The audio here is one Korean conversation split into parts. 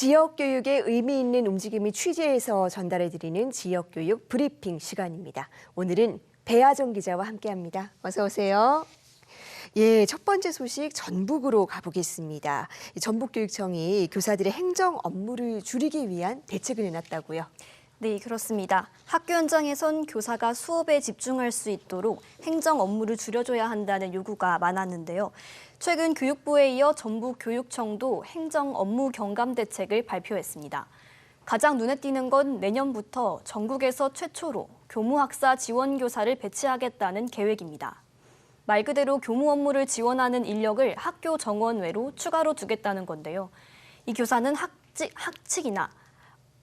지역 교육의 의미 있는 움직임이 취재해서 전달해 드리는 지역 교육 브리핑 시간입니다. 오늘은 배아정 기자와 함께합니다. 어서 오세요. 예, 첫 번째 소식 전북으로 가보겠습니다. 이 전북교육청이 교사들의 행정 업무를 줄이기 위한 대책을 내놨다고요. 네, 그렇습니다. 학교 현장에선 교사가 수업에 집중할 수 있도록 행정 업무를 줄여줘야 한다는 요구가 많았는데요. 최근 교육부에 이어 전북 교육청도 행정 업무 경감 대책을 발표했습니다. 가장 눈에 띄는 건 내년부터 전국에서 최초로 교무학사 지원 교사를 배치하겠다는 계획입니다. 말 그대로 교무 업무를 지원하는 인력을 학교 정원 외로 추가로 두겠다는 건데요. 이 교사는 학직, 학칙이나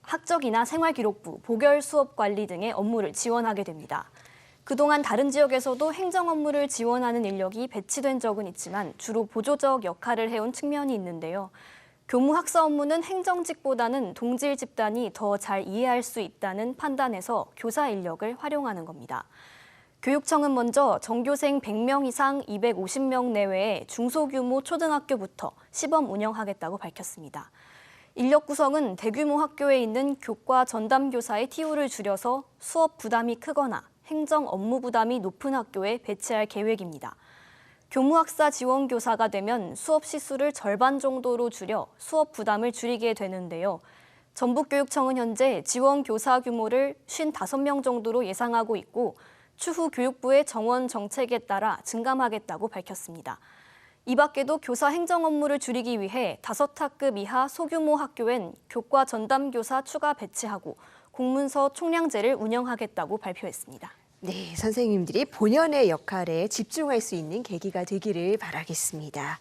학적이나 생활기록부, 보결 수업 관리 등의 업무를 지원하게 됩니다. 그동안 다른 지역에서도 행정 업무를 지원하는 인력이 배치된 적은 있지만 주로 보조적 역할을 해온 측면이 있는데요. 교무 학사 업무는 행정직보다는 동질 집단이 더 잘 이해할 수 있다는 판단에서 교사 인력을 활용하는 겁니다. 교육청은 먼저 전교생 100명 이상 250명 내외의 중소규모 초등학교부터 시범 운영하겠다고 밝혔습니다. 인력 구성은 대규모 학교에 있는 교과 전담 교사의 TO를 줄여서 수업 부담이 크거나 행정 업무 부담이 높은 학교에 배치할 계획입니다. 교무학사 지원 교사가 되면 수업 시수를 절반 정도로 줄여 수업 부담을 줄이게 되는데요. 전북교육청은 현재 지원 교사 규모를 55명 정도로 예상하고 있고 추후 교육부의 정원 정책에 따라 증감하겠다고 밝혔습니다. 이 밖에도 교사 행정 업무를 줄이기 위해 다섯 학급 이하 소규모 학교엔 교과 전담 교사 추가 배치하고 공문서 총량제를 운영하겠다고 발표했습니다. 네, 선생님들이 본연의 역할에 집중할 수 있는 계기가 되기를 바라겠습니다.